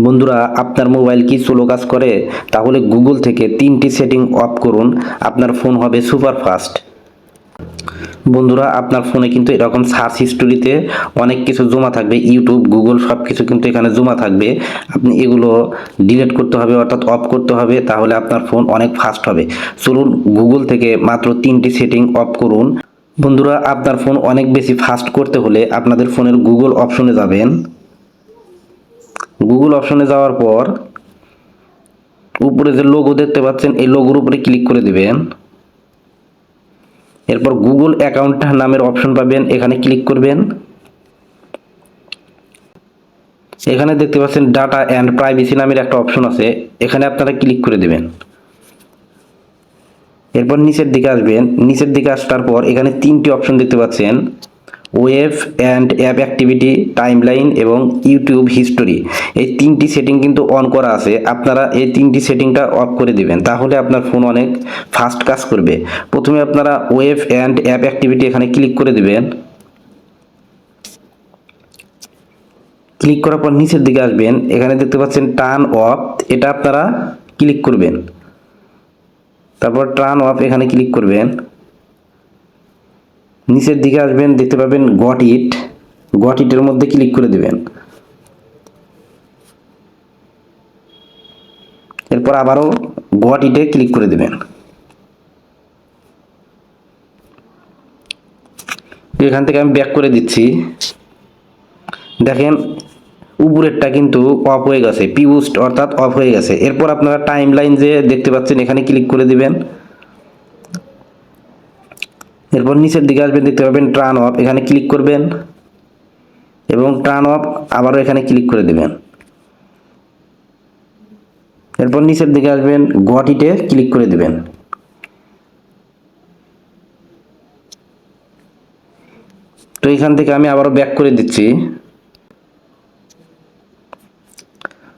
বন্ধুরা, আপনার মোবাইল কি স্লো কাজ করে? তাহলে গুগল থেকে তিনটি সেটিং অফ করুন। আপনার ফোন হবে সুপার ফাস্ট বন্ধুরা, আপনার ফোনে কিন্তু এরকম সার্চ হিস্টোরিতে অনেক কিছু জমা থাকবে। ইউটিউব গুগল সব কিছু কিন্তু এখানে জমা থাকবে। আপনি এগুলো ডিলিট করতে হবে, অর্থাৎ অফ করতে হবে, তাহলে আপনার ফোন অনেক ফাস্ট হবে। চলুন গুগল থেকে মাত্র তিনটি সেটিং অফ করুন। বন্ধুরা, আপনার ফোন অনেক বেশি ফাস্ট করতে হলে আপনাদের ফোনের গুগল অপশনে যাবেন। গুগল অপশনে যাওয়ার পর, উপরে যে লোগো দেখতে পাচ্ছেন, এই লোগোর উপরে ক্লিক করে দিবেন। এরপর গুগল অ্যাকাউন্ট নামের অপশন পাবেন, এখানে ক্লিক করবেন। এখানে দেখতে পাচ্ছেন ডাটা অ্যান্ড প্রাইভেসি নামের একটা অপশন আছে, এখানে আপনারা ক্লিক করে দেবেন। এরপর নিচের দিকে আসবেন, নিচের দিকে আসার পর এখানে তিনটি অপশন দেখতে পাচ্ছেন। Web and app activity, timeline এবং ইউটিউব হিস্টোরি। এই তিনটি সেটিং কিন্তু অন করা আছে। আপনারা এই তিনটি সেটিংটা অফ করে দিবেন, তাহলে আপনার ফোন অনেক ফাস্ট কাজ করবে। প্রথমে আপনারা ওয়েব অ্যান্ড অ্যাপ অ্যাক্টিভিটি এখানে ক্লিক করে দিবেন। ক্লিক করার পর নিচের দিকে আসবেন। এখানে দেখতে পাচ্ছেন টার্ন অফ, এটা আপনারা ক্লিক করবেন। তারপর টার্ন অফ এখানে ক্লিক করবেন। নিচের দিকে আসবেন, দেখতে পাবেন গট ইট গট ইটের মধ্যে ক্লিক করে দেবেন। এরপর আবারও গট ইটে ক্লিক করে দেবেন। এখান থেকে আমি ব্যাক করে দিচ্ছি। দেখেন, উপরেরটা কিন্তু অফ হয়ে গেছে পিউস্ট অর্থাৎ অফ হয়ে গেছে। এরপর আপনারা টাইম লাইন যে দেখতে পাচ্ছেন, এখানে ক্লিক করে দিবেন। এরপর নিচের দিকে আসবেন, দেখতে পাবেন টার্ন অফ এখানে ক্লিক করবেন। এবং টার্ন অফ আবারও এখানে ক্লিক করে দেবেন। এরপর নিচের দিকে আসবেন গট ক্লিক করে দেবেন। তো এখান থেকে আমি আবারও ব্যাক করে দিচ্ছি।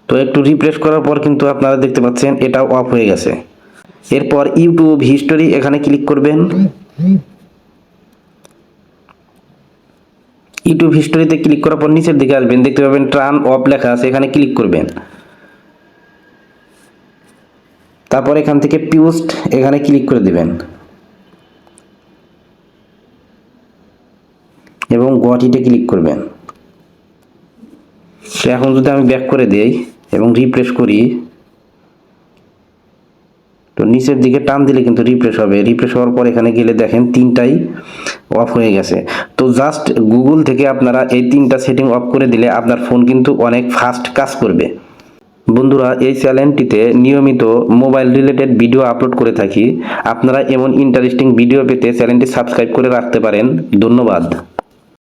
তো একটু রিফ্রেশ করার পর কিন্তু আপনারা দেখতে পাচ্ছেন, এটাও অফ হয়ে গেছে। এরপর ইউটিউব হিস্টোরি এখানে ক্লিক করবেন। ইউটিউব হিস্টোরিতে ক্লিক করার পর নিচের দিকে আসবেন। দেখতে পাবেন ট্রান অফ লেখা আছে, এখানে ক্লিক করবেন। তারপর এখান থেকে পিউস্ট এখানে ক্লিক করে দিবেন। এবং গুয়াহাটিতে ক্লিক করবেন। তো এখন যদি আমি ব্যাক করে দেই এবং রিফ্রেশ করি, তো নিচের দিকে টান দিলে কিন্তু রিফ্রেশ হবে। রিফ্রেশ হওয়ার পর এখানে গেলে দেখেন তিনটাই অফ হয়ে গেছে। তো জাস্ট গুগল থেকে আপনারা এই তিনটা সেটিং অফ করে দিলে আপনার ফোন কিন্তু অনেক ফাস্ট কাজ করবে। বন্ধুরা, এই চ্যানেলটিতে নিয়মিত মোবাইল রিলেটেড ভিডিও আপলোড করে থাকি। আপনারা এমন ইন্টারেস্টিং ভিডিও পেতে চ্যানেলটি সাবস্ক্রাইব করে রাখতে পারেন। ধন্যবাদ।